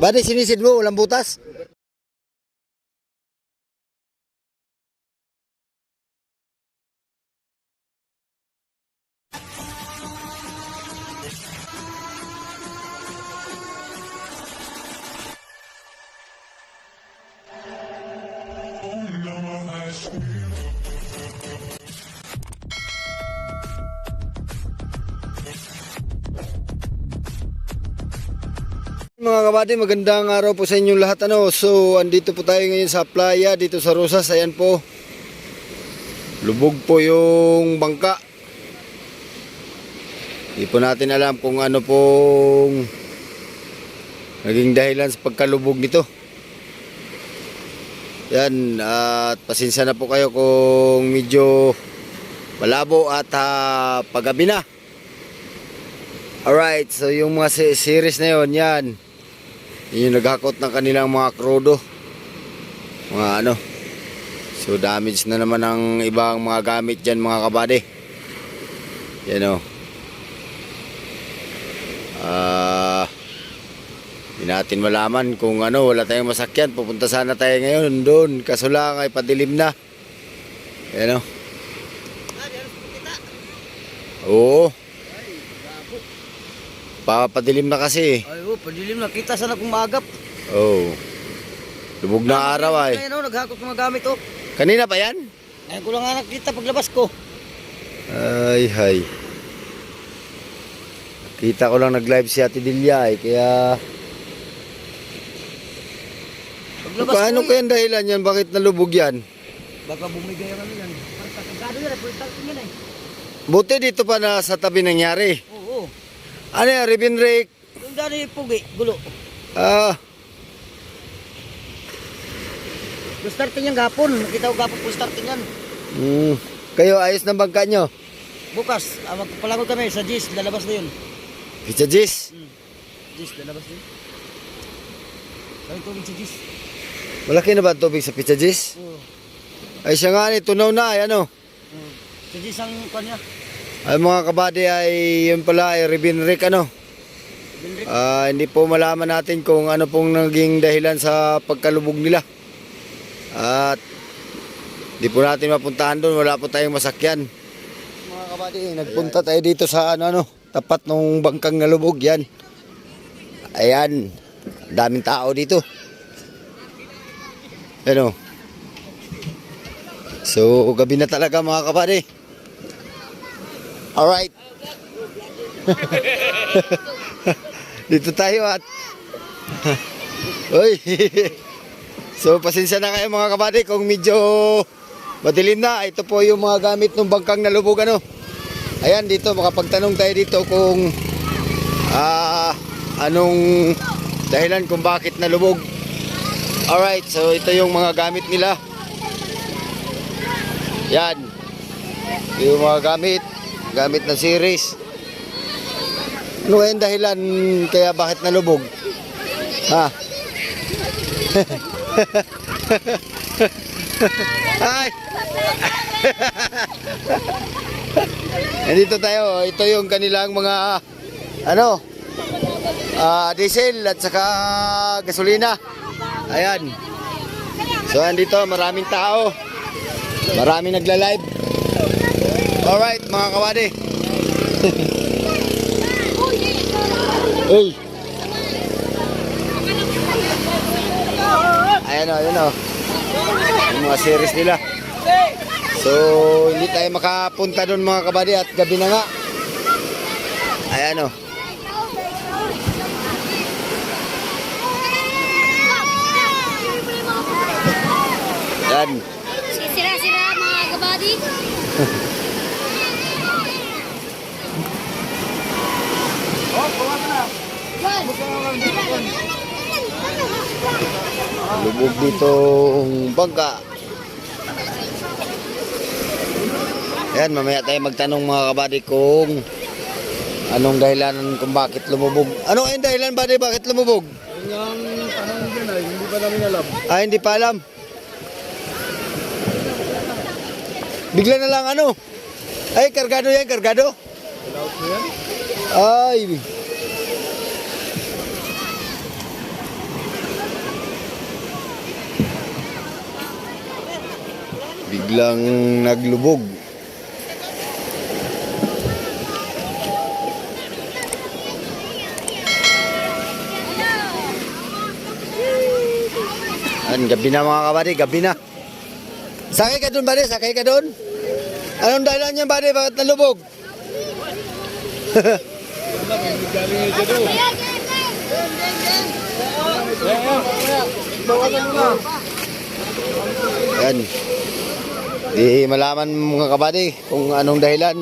Bade, sinisid mo, walang butas? Mga kabady, magandang araw po sa inyong lahat. Ano? So, andito po tayo ngayon sa playa, dito sa Rosas. Ayan po. Lubog po yung bangka. Hindi po natin alam kung ano pong naging dahilan sa pagkalubog nito. Yan, at pasensya na po kayo kung medyo malabo at ah, paggabi na. Alright, so yung mga se- series na yon yan. Yun yung naghakot ng kanilang mga krudo. Mga ano. So damage na naman ang ibang mga gamit dyan mga kabady. Yan o. Ah... Hindi natin malaman kung ano, wala tayong masakyan. Pupunta sana tayo ngayon doon. Kaso lang ay padilim na. Yan o. Oo. Papadilim na kasi. Ay, oh, padilim na. Kita sana kung maagap. Oo. Lubog na araw ay. Ngayon, oh, naghakot ng mga gamit, oh. Kanina pa yan? Ngayon ko lang nga nakita paglabas ko. Ay, hay. Kita ko lang nag-live si Ate Delia eh, kaya... Paglabas Paano ko, kaya ang dahilan yan? Bakit nalubog yan? eh. Baka bumigay ang ano yan. Para sa kagado yan, for starting yan, eh. Buti dito pa na sa tabi nangyari. Ano yan, ribbon rake? Yung dani pugi, gulo. Ah, Full starting yan gapon. Nakita ko gapon full starting yan. mm, kayo ayos ng bangka nyo? Bukas, ah, magpalangod kami sa Gis, lalabas na yun. Pizza Jis? Hmm. Gis, lalabas na yun. Sabi tubig sa Gis. Malaki na ba ang tubig sa Pizza Jis? Oo. Ay siya nga ni, tunaw na ay ano. oo. Sa Gis ang kanya. Ay mga kabady ay yun pala ay ribbon rake ano. Ah, hindi po malaman natin kung ano pong naging dahilan sa pagkalubog nila. At di po natin mapuntahan doon, wala po tayong masakyan. Mga kabady, nagpunta tayo dito sa ano ano, tapat ng bangkang nalubog yan. Ayan, daming tao dito. Ano? So, gabi na talaga mga kabady. Alright. Dito tayo at Uy. so pasensya na kayo mga kabady kung medyo madilim na. Ito po yung mga gamit ng bangkang nalubog ano. Ayan dito makapagtanong tayo dito kung ah anong dahilan kung bakit nalubog. Alright, so ito yung mga gamit nila. Yan. Yung mga gamit. Gamit na series. Ano kaya dahilan kaya bakit nalubog? Ha? Ay! Nandito tayo. Ito yung kanilang mga ano? ah diesel at saka gasolina. Ayan. So andito maraming tao. Maraming nagla-live. Alright mga kawadi. Uy! Ayan o, ayan o. Yung mga series nila. So, hindi tayo makapunta doon mga kabady at gabi na nga. Ayan o. Ayan. Sira-sira mga kabady. Lubog dito ang bangka. Ayan, mamaya tayo magtanong mga kabady kung anong dahilan kung bakit lumubog. Ano ang dahilan ba bakit lumubog? Yung tanong dyan ay, hindi pa namin alam. Ah, hindi pa alam. Bigla na lang ano? Ay, kargado yan, kargado. Ay. Biglang naglubog. An, gabi na mga kabady, gabi na. Sakay ka doon, buddy, sakay ka doon. Anong dahilan niya, buddy, bakit nalubog? Yan. Di malaman mga kabady kung anong dahilan.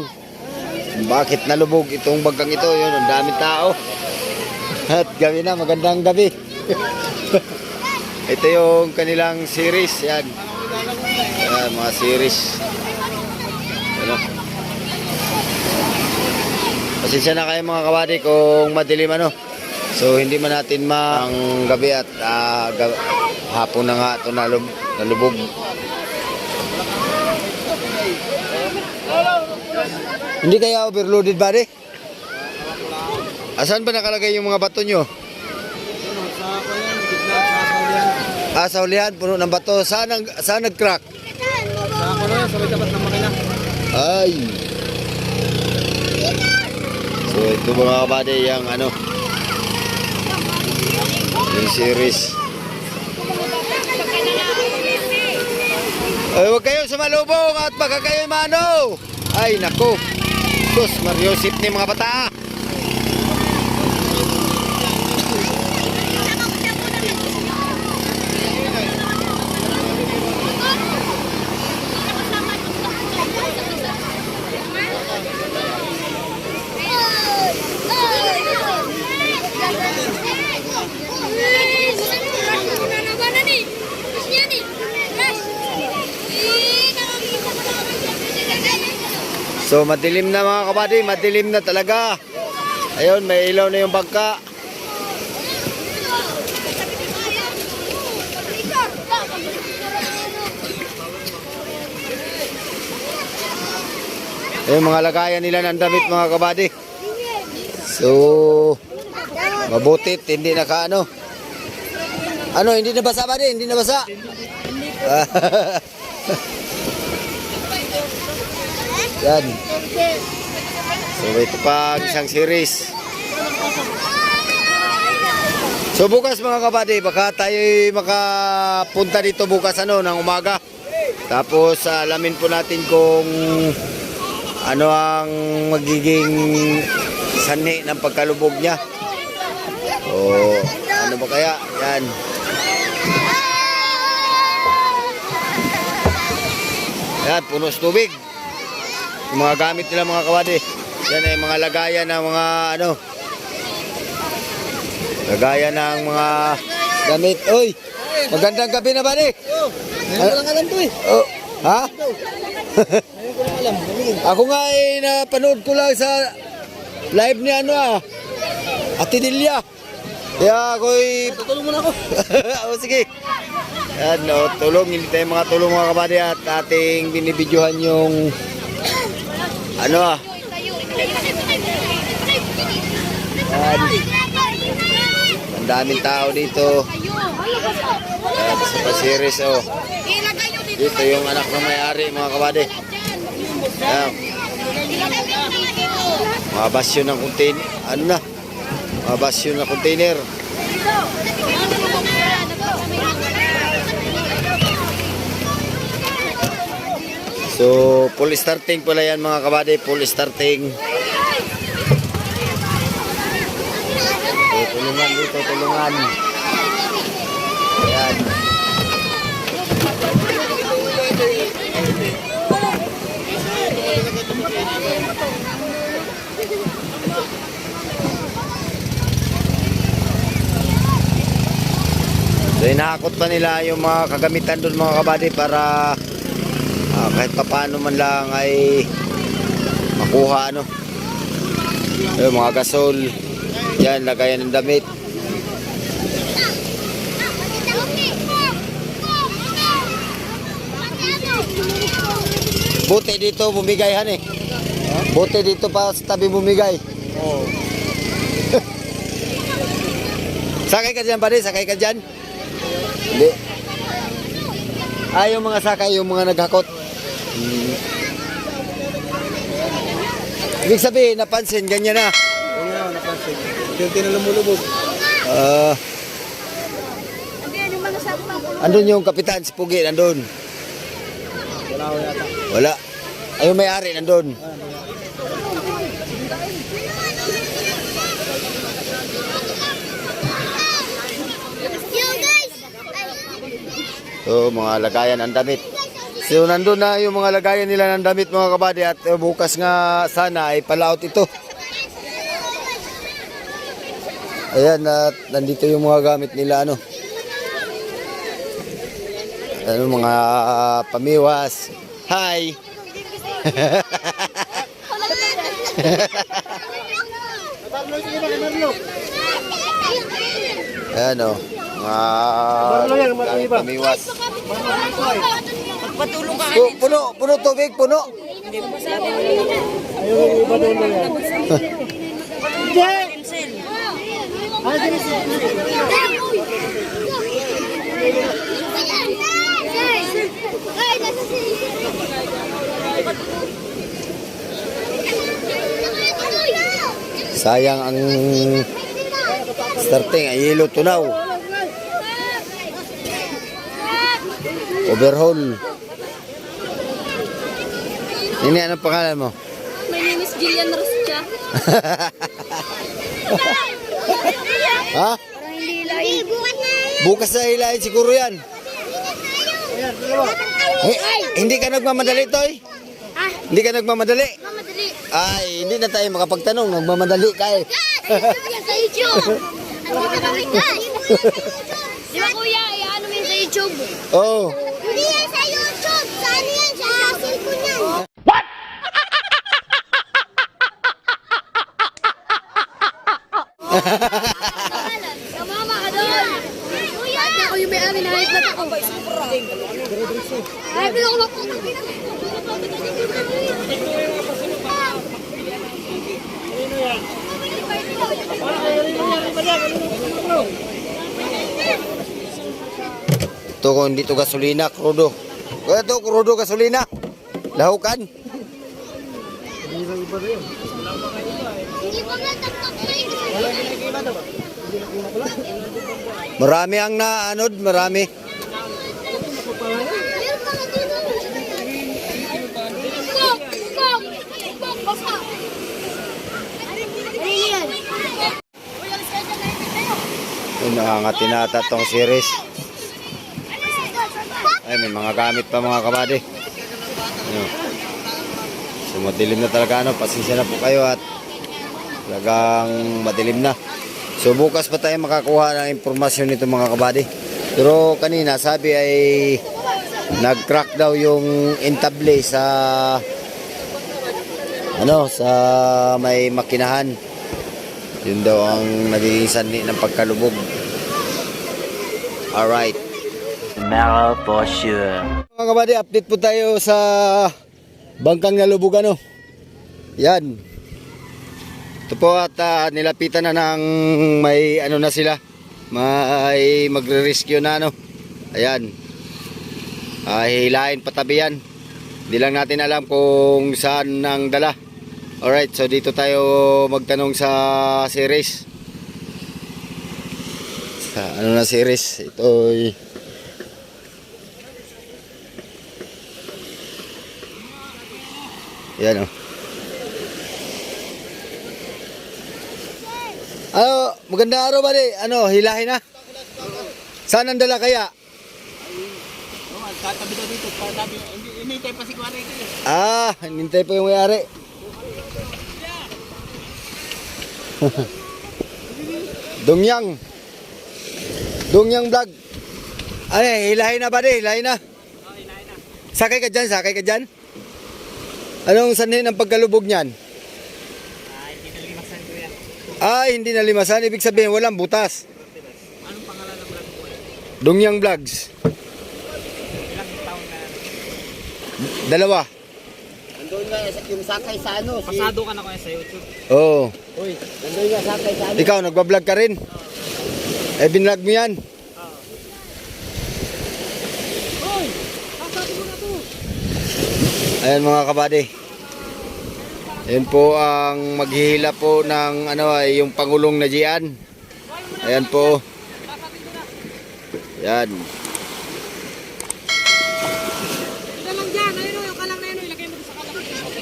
Bakit nalubog itong bagkang ito? Yun, ang daming tao. At gabi na, magandang gabi. ito yung kanilang series. Yan. Yan, mga series. Ano? Pasensya na kayo mga kabady kung madilim ano. So hindi man natin mang gabi at ah, ga- hapon na nga ito nalub, nalubog. Hindi kaya overloaded ba Asan ba nakalagay yung mga bato nyo? Ah, sa ulihan, puno ng bato. Saan, ang, saan nag-crack? Sa ako na yan, sabay tapat ng makina. Ay. So ito mga kabady yung ano. Yung series. Ay, huwag kayo sumalubong at baka kayo mano. Ay, nako. Diyos, Mariosip ni mga bata. So madilim na mga kabady, madilim na talaga. Ayun, may ilaw na yung bangka. Ayun, mga lagayan nila ng damit mga kabady. So, mabutit, hindi naka ano. Ano, hindi nabasa ba din? Hindi nabasa? Yan. So ito pa ang isang series. So bukas mga kabady, baka tayo makapunta dito bukas ano ng umaga. Tapos alamin po natin kung ano ang magiging sanhi ng pagkalubog niya. O ano ba kaya? Yan. Yan, punos tubig. Yung mga gamit nila mga kawadi. Yan ay mga lagayan ng mga ano. Lagayan ng mga gamit. Uy! Magandang gabi na ba ni? Ngayon ko lang alam to eh. Oh, ha? Ngayon ko lang alam. Ako nga ay napanood ko lang sa live ni ano ah. Ate Delia. Kaya ako'y Tutulong mo na ako. o sige. Yan, no, tulong. Hindi tayo mga tulong mga kabady at ating binibidyohan yung ano ah. Ang daming tao dito. Yan, sa pasiris oh. Dito yung anak ng may-ari mga kabady. Yan. Mga basyo ng container. Ano na? Mga basyo ng container. So, full starting pala yan mga kabady, full starting. So, tulungan dito, tulungan. Ayan. So, inahakot pa nila yung mga kagamitan doon mga kabady para Ah, kahit papaano man lang ay makuha ano. Yung mga gasol. Yan lagayan ng damit. Buti dito bumigay han eh buti dito pa sa tabi bumigay. Oo. sakay ka dyan pare sakay ka dyan? Hindi. Yung mga sakay yung mga naghakot Ibig sabihin, napansin, ganyan na. Kaya nga, napansin. Unti na lumulubog. Ah, andun yung kapitan, si Pugi, nandun. Wala ko yata. Wala. Ayun may-ari, nandun. So, mga lagayan ng damit. So, nandun na yung mga lagayan nila ng damit mga kabady at eh, bukas nga sana ay palaot ito. Ayan, at nandito yung mga gamit nila ano. Ano mga ah, pamiwas. Hi. Ayan o. Mga gamit pamiwas. Pu- Puno, puno tubig, puno. Sayang ang starting ay yellow tunaw. Overhaul. Ini anong pangalan mo? My name is Jillian Roscha. Ha? Hindi lain. Bukas na hilahin siguro yan. Eh, hindi ka nagmamadali, Toy? Ah, Hindi ka nagmamadali? mamadali. Ay, hindi na tayo makapagtanong. Nagmamadali ka eh. Guys, sa YouTube. Andito kami, guys. Di ba kuya, ano mo yun sa YouTube? Oo. Hindi yan sa YouTube. Sa ano yan? Sa cellphone yan. Kamama ka doon. Kuya! Ako yung may-ari na high blood ako. Blood ako na po. Ito kung hindi to gasolina, krudo. Kaya to, krudo gasolina. Lahukan. Hindi pa nga taktak Marami ang naanod, marami. Meron pa nga dito. Kok! Kok! Kok! Basa! Ano yan? Ay, nakangati nata tong series. Ay, may mga gamit pa mga kabady. Ano? So, madilim na talaga, ano. Pasensya na po kayo at talagang madilim na. So, bukas pa tayo makakuha ng impormasyon nito mga kabady. Pero kanina, sabi ay nag-crack daw yung entable sa ano, sa may makinahan. Yun daw ang nagiging sanhi ng pagkalubog. Alright. Tomorrow for sure. Mga kabady, update po tayo sa bangkang nalubog ano. Yan. Ito po at ah, nilapitan na ng may ano na sila. May magre-rescue na ano. Ayan. Ah, hihilahin patabi yan. Hindi lang natin alam kung saan nang dala. Alright, so dito tayo magtanong sa series. Sa ano na series? Ito ay Yan oh. Ano, magandang araw ba Ano, hilahin na? Saan ang dala kaya? Inintay. Ah, hinintay pa yung mayari. Dongyang. Dongyang vlog. Ano, hilahin na ba di? Hilahin na. Sakay ka dyan, sakay ka dyan. Anong sanhin ang pagkalubog niyan? Ah, hindi na limasan. Ibig sabihin, walang butas. Anong pangalan ng vlog eh? Dongyang Vlogs. Ilang taon na. Dalawa. Nandun nga yung sakay sa ano. Pasado ka na kaya sa YouTube. Oo. Uy, nandun nga sakay sa ano. Ikaw, nagbablog ka rin? Eh, binlog mo yan? Uy! Sasabi mo na to. Ayan mga kabady. Ayan po ang maghihila po ng ano ay yung pangulong na Jian. Ayan po. Ayan.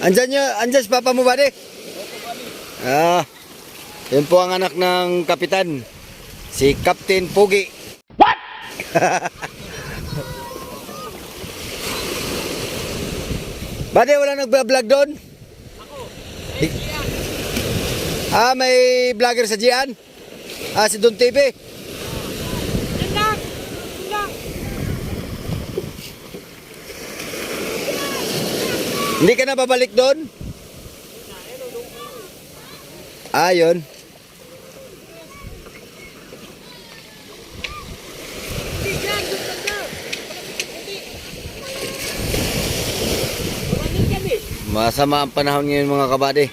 Andyan nyo, andyan si papa mo ba Ah, yun po ang anak ng kapitan. Si Captain Pugi. What? Bade, wala nagba-vlog doon? Ah, may vlogger sa Jian? Ah, si Don TV. Hindi ka na babalik doon? Ah. Masama ang panahon ngayon mga kabady.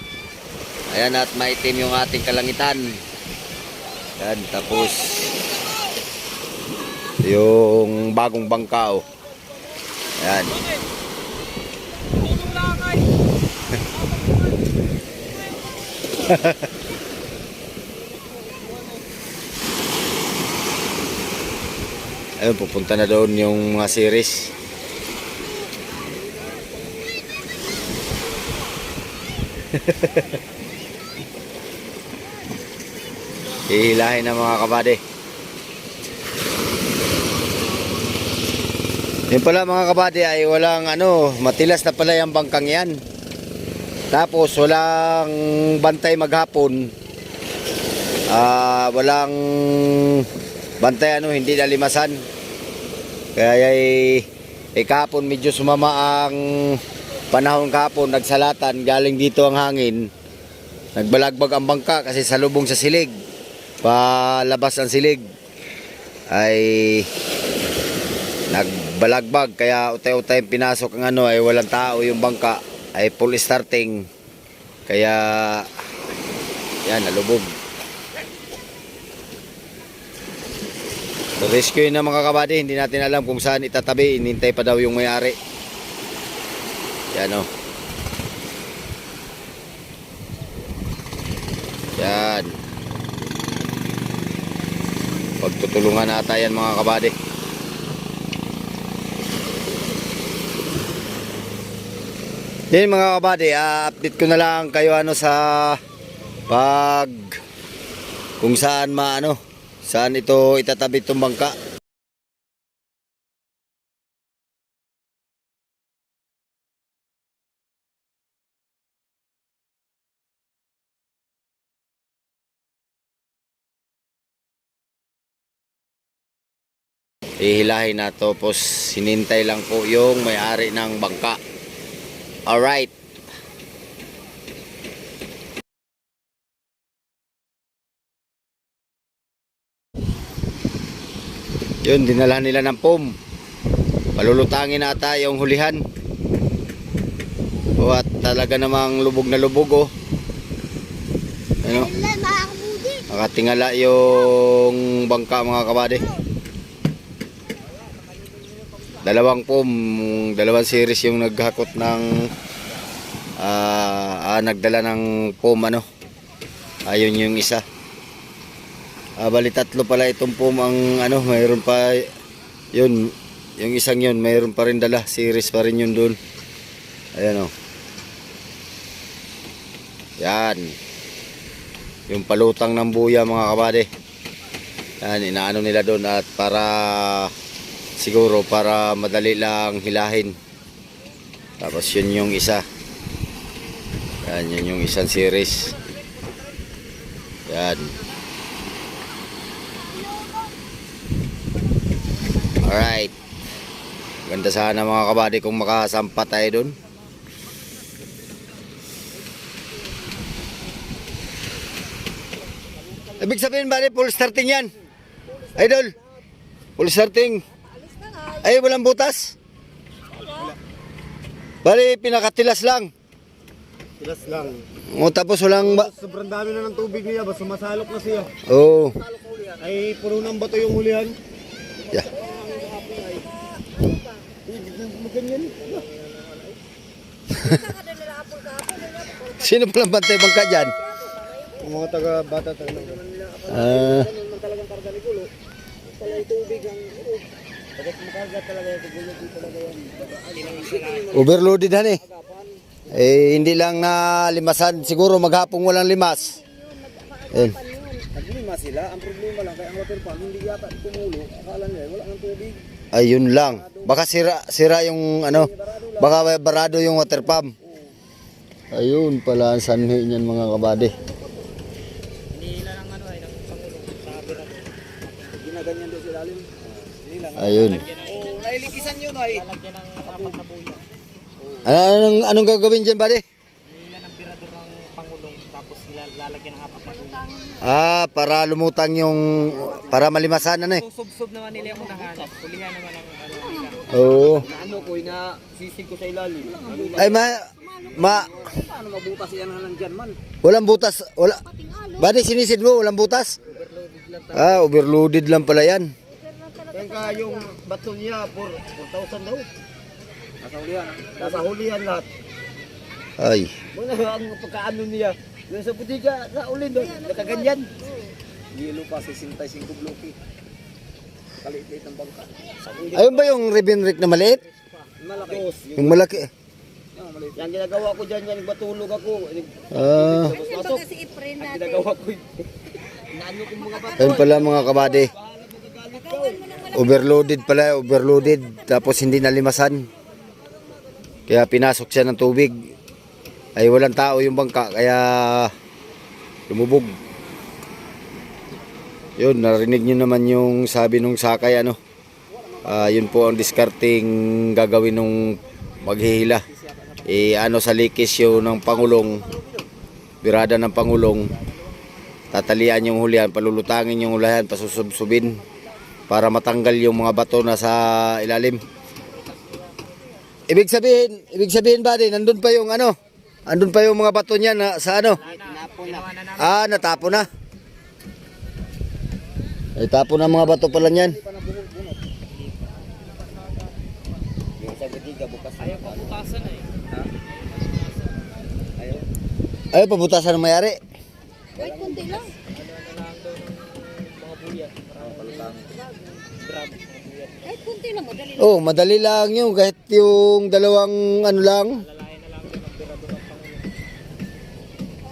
Ayan at maitim yung ating kalangitan. Yan, tapos yung bagong bangka oh. Ayan. Ayun, pupunta na doon yung mga series. Hihilahin na mga kabady. Yun pala mga kabady ay walang ano, matilas na pala yung bangkang yan. Tapos walang bantay maghapon. Ah, walang bantay ano, hindi nalimasan. Kaya ay eh, kahapon medyo sumama ang panahon kahapon, nagsalatan, galing dito ang hangin. Nagbalagbag ang bangka kasi salubong sa silig. Palabas ang silig. Ay nagbalagbag kaya utay-utay pinasok ang ano ay walang tao yung bangka. Ay full starting. Kaya yan nalubog. So, rescue na mga kabady hindi natin alam kung saan itatabi. Inintay pa daw yung may-ari yan o yan. Pagtutulungan nata yan mga kabady. Yan mga kabady, update ko na lang kayo ano sa pag kung saan maano, saan ito itatabi itong bangka. Ihilahin na to, tapos sinintay lang po yung may-ari ng bangka. Alright. Yun, dinala nila ng pom. Palulutangin ata yung hulihan. O at talaga namang lubog na lubog oh. Ano? Nakatingala yung bangka mga kabady. Dalawang pom, dalawang series yung naghakot ng ah, ah, nagdala ng pom ano. Ayun yung isa. Ah, bali tatlo pala itong pom ang ano, mayroon pa yun, yung isang yun, mayroon pa rin dala, series pa rin yun doon. Ayan oh. Yan. Yung palutang ng buya mga kabady. Yan, inaano nila doon at para siguro para madali lang hilahin. Tapos yun yung isa. Yan, yun yung isang series. Yan. Alright. Ganda sana mga kabady kung makasampa tayo doon. Ibig sabihin ba full starting yan? Idol? Full starting? Ay, walang butas? Bali, pinakatilas lang. Tilas lang. O, tapos walang ba... Sobrang dami na ng tubig niya, basta sumasalok na siya. Oo. Ay, puro ng bato yung hulihan. Yeah. Ganyan. Sino palang bantay bangka dyan? Yung mga taga bata taga Ah, talagang overloaded han eh. Eh, hindi lang na limasan. Siguro maghapong walang limas. Ayun. Naglima sila, ang problema lang kaya ang water pump hindi yata tumulo. Akala nila wala ang tubig. Ayun lang. Baka sira, sira yung ano, baka barado yung water pump. Ayun pala ang sanhi niyan mga kabady. Ginaganyan doon sila alim. Ayun. Oh, nailikisan yun ay. Ano, anong, anong gagawin dyan, buddy? Ah, para lumutang yung, para malimasan ano eh. Sub-sub naman nila yung unahan. Kulihan naman ang ano. Oo. Ano ko na sisig ko sa ilalim. Ay, ma, ma, paano mabutas yan lang dyan man? walang butas, wala. Buddy, sinisid mo, walang butas? Ah, overloaded lang pala yan. Kaya yung bato niya, 4 4,000 daw. Nasa hulihan. Nasa hulihan lahat. Ay, Muna ang pagkaano niya. Yung sa butika, sa ulin doon, nakaganyan. Gilo pa, 65 bloke. Kaliit-liit ng bangka. ayun ba yung ribbon rick na maliit? Malaki. Yung malaki. Yung maliit. Yan ginagawa ko dyan, yan, batulog ako. Ah, Pasok. Ang ginagawa ko. Naano ko mga bato. ayun pala mga kabady. Overloaded pala, overloaded. Tapos hindi nalimasan. Kaya pinasok siya ng tubig. Ay walang tao yung bangka, kaya lumubog. Yun, narinig nyo naman yung sabi nung sakay ano. Ah, yun po ang discarding gagawin nung maghihila. Eh, ano sa likis yun ng pangulong, birada ng pangulong, tatalian yung hulihan, palulutangin yung hulihan, pasusubsubin para matanggal yung mga bato na sa ilalim. Ibig sabihin, ibig sabihin ba din, nandun pa yung ano, andun pa yung mga bato niya na sa ano? Ah, natapo na. Ay, tapo na mga bato pala niyan. Ayaw pa butasan. Ayaw. Ay, pabutasan ng mayari. Kahit kunti lang. Grabe. Kahit kunti lang, madali lang. Oh, madali lang yun. Kahit yung dalawang ano lang. Lalayan na lang din ang birado ng Pangulo.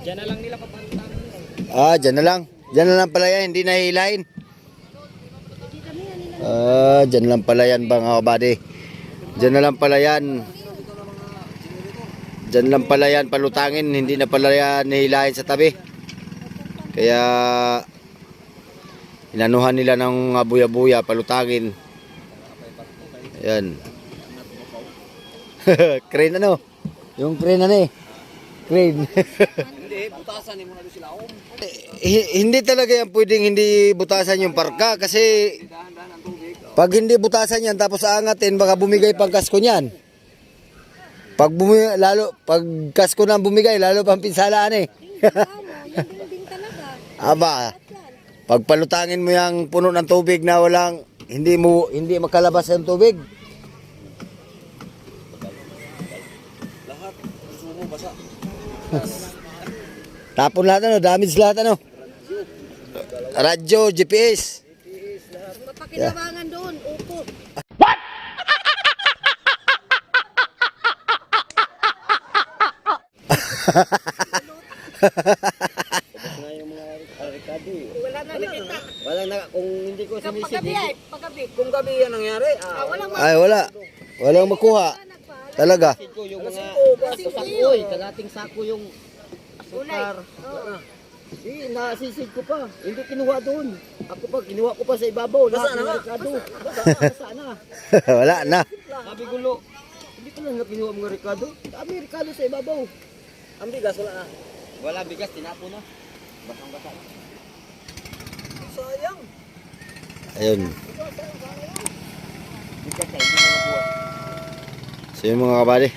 Diyan na lang nila papantanan nila. Ah, dyan na lang. Dyan na lang pala yan, hindi nahihilahin. Ah, dyan lang pala yan mga kabady. Dyan na lang pala yan. Dyan lang pala yan palutangin, hindi na pala yan nahihilahin sa tabi. Kaya inanuhan nila ng mga buya-buya, palutangin. Ayan. crane ano? Yung crane ano eh? Crane. Hindi, butasan doon sila. Oh, Hi- hindi talaga yan pwedeng hindi butasan yung parka kasi pag hindi butasan yan tapos aangatin baka bumigay pang kasko niyan. Pag bumi, lalo pag kasko na bumigay lalo pang pinsalaan eh. Yan din talaga. Aba, pag palutangin mo yung puno ng tubig na walang hindi mo hindi makalabas yung tubig. Lahat, sumo, basa. Tapon lahat ano, damage lahat ano. Radyo, GPS. Mapakinabangan doon, upo. Nga yung mga arikado eh. Wala na nakita. Wala na, kung hindi ko Paggabi sinisig, ay, paggabi. kung gabi yan nangyari, ah, Walang Ay wala. Walang makuha. Talaga. ko yung mga sakoy, kalating sako yung asukar. Ah. Di, nasisig ko pa. Hindi kinuha doon. Ako pa, kinuha ko pa sa ibabaw. Basa na nga. Basa, basa na. wala na. Sabi gulo, hindi ko lang na kinuha mga Ricardo. Dami Ricardo sa ibabaw. Ang bigas, wala na. Wala bigas, tinapo na. Basang basa. Sayang. Ayun. So yung mga kabady,